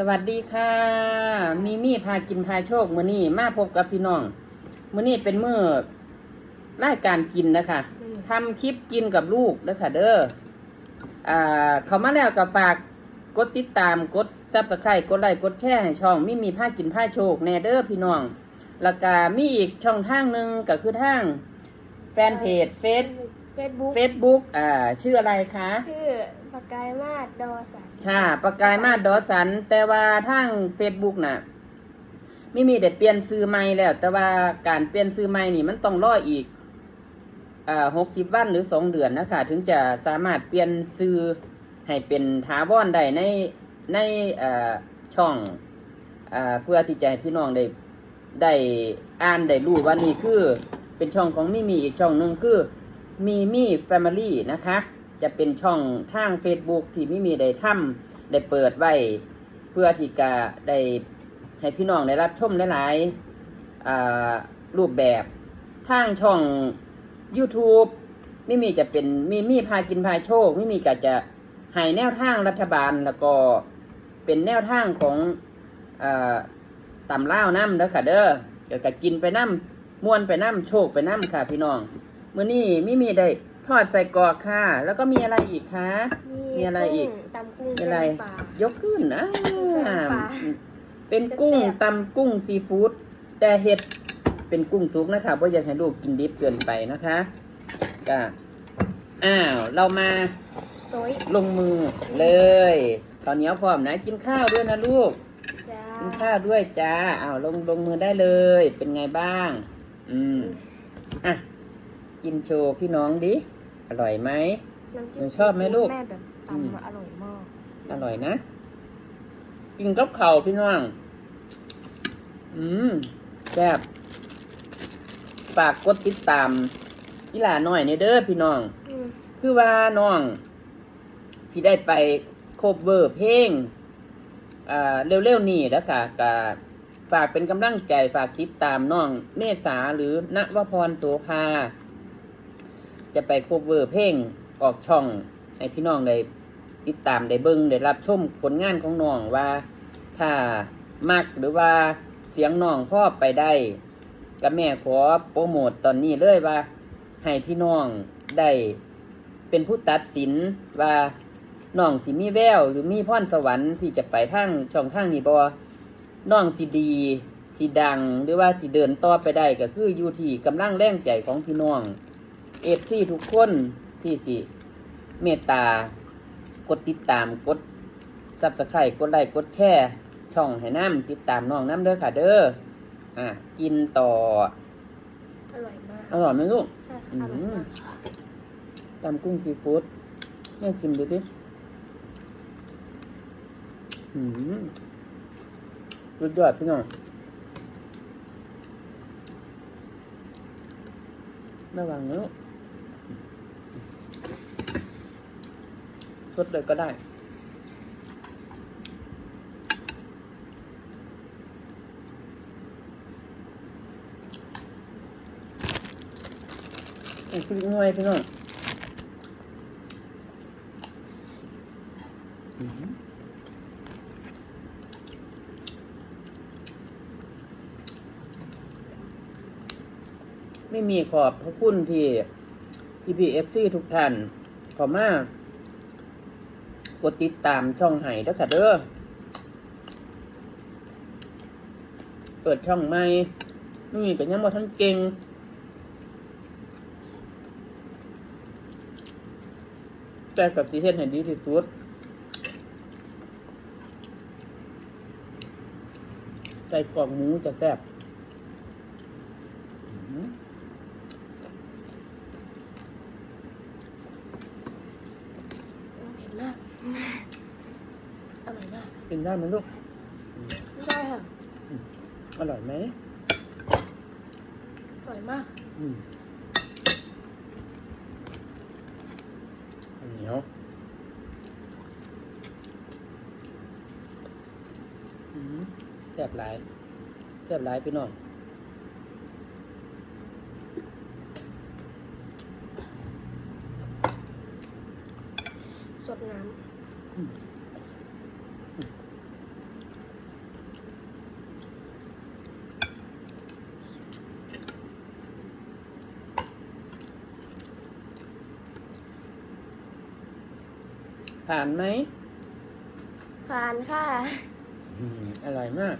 สวัสดีค่ะ มีมี่พากินพาโชคมื้อนี้มาพบกับพี่น้องมื้อนี้เป็นมื้อรายการกินนะคะทำคลิปกินกับลูกเด้อค่ะเด้ออ่าเขามาแล้วก็ฝากกดติดตามกดซับสไครต์กดไลค์กดแชร์ให้ช่องมิมีพากินพาโชคแน่เด้อพี่น้องแล้วก็มีอีกช่องทางหนึ่งก็คือทางแฟนเพจเฟซ เฟซบุ๊กเฟซบุ๊กอ่าชื่ออะไรคะ ชื่อปากกายมาศดอสันค่ะ ประกายมาดดอสัน แต่ว่าทาง Facebook น่ะไม่มีได้เปลี่ยนซื้อใหม่แล้ว แต่ว่าการเปลี่ยนซื้อใหม่นี่มันต้องรออีกอ่าหกสิบวันหรือสองเดือนนะคะ ถึงจะสามารถเปลี่ยนซื้อให้เป็นถาวรได้ในในอ่าช่องอ่าเพื่อที่จะให้พี่น้องได้ได้อ่านได้รู้ว่านี่คือเป็นช่องของมิมีอีกช่องหนึ่งคือ มีมี่แฟมิลี่นะคะ จะเป็นช่องทาง Facebook ที่มิมีได้ทำได้เปิดไว้ เพื่อที่จะได้ให้พี่น้องได้รับชมหลายๆรูปแบบทางช่อง YouTube มิมีจะเป็นมีมีพากินพาโชคมิมีก็จะให้แนวทางรัฐบาลแล้วก็เป็นแนวทางของอาตำล่าน้ำเด้อค่ะเด้อก็กินไปน้ำม่วนไปน้ำโชคไปน้ำค่ะพี่น้อง มื้อนี้มิมีได้ทอดใส่กรอกค่ะ แล้วก็มีอะไรอีกคะ มีอะไรอีกกุ้งตำกุ้งมีอะไรแกงป่ายกขึ้นนะแซ่บปลาเป็นกุ้งแซ่บ ตำกุ้งซีฟู้ดแต่เห็ดเป็นกุ้งสุกนะคะเพราะอยากให้ลูกกินดิบเกินไปนะคะก็อ้าว เรามาโซยลงมือเลยข้าวเหนียวพร้อมนะ กินข้าวด้วยนะลูก จ้ากินข้าวด้วยจ้าอ้าวลงลงมือได้เลย เป็นไงบ้าง อืมอะ กินโชว์พี่น้องดิ อร่อยไหมน้ำจิ้หนูชอบไหมลูก แม่แบบอืมตำมาอร่อยมากอร่อยนะ กินกับข้าวพี่น้อง อืมแซ่บฝากกดติดตามพี่หลาหน่อยในเด้อพี่น้อง อืมคือว่าน้องสิได้ไปโคเวอร์เพลงอ่าเร็วๆนี่แล้วค่ะกฝากเป็นกำลังใจฝากติดตามน้องเมษาหรือณวพรโสภา จะไปโคเวอร์เพลงออกช่องให้พี่น้องได้ติดตามได้เบิ่งได้รับชมผลงานของน้องว่า ถ้ามักหรือว่าเสียงน้องพ่อไปได้กับแม่ขอโปรโมทตอนนี้เลยว่า ให้พี่น้องได้เป็นผู้ตัดสินว่าน้องสิมีแวว หรือมีพรสวรรค์ที่จะไปทางช่องทางนี้บ่น้องสิดีสิดังหรือว่าสิเดินต่อไปได้ก็คืออยู่ที่กำลังแรงใจของพี่น้อง เอฟซีทุกคนที่สิเมตตากดติดตามกดซับสไครต์กดไลค์กดแชร์ช่องให้น้ำติดตามน้องน้ำเด้อค่ะเด้ออะกินต่อ อร่อยมากอร่อยไหมลูก ค่ะอืมอร่อยมากตำกุ้งซีฟู้ดแม่กินดูสิอืมสุดยอดพี่น้องระวังนะลูก สดเลยก็ได้อีกพริกหน่วยพี่น้องไม่มีขอบพระคุณที่ EPFC ทุกท่านขอมา กดติดตามช่องไห้ด้วยค่ะเด้อเปิดช่องใหม่ไม่มีกันยังบ่ทั้งเก่งแต่กับสีเฮ็ดให้ดีที่สุดใส่กล่องหมูจะแซ่บอื้อหือ เผ็ดมาก อร่อยมากกินได้ไหมลูกได้ค่ะอร่อยไหมอร่อยมากอืมข้าวเหนียวอื้อหือแซ่บหลายแซ่บหลายพี่น้องสดน้ ผ่านไหมผ่านค่ะอืมอร่อยมาก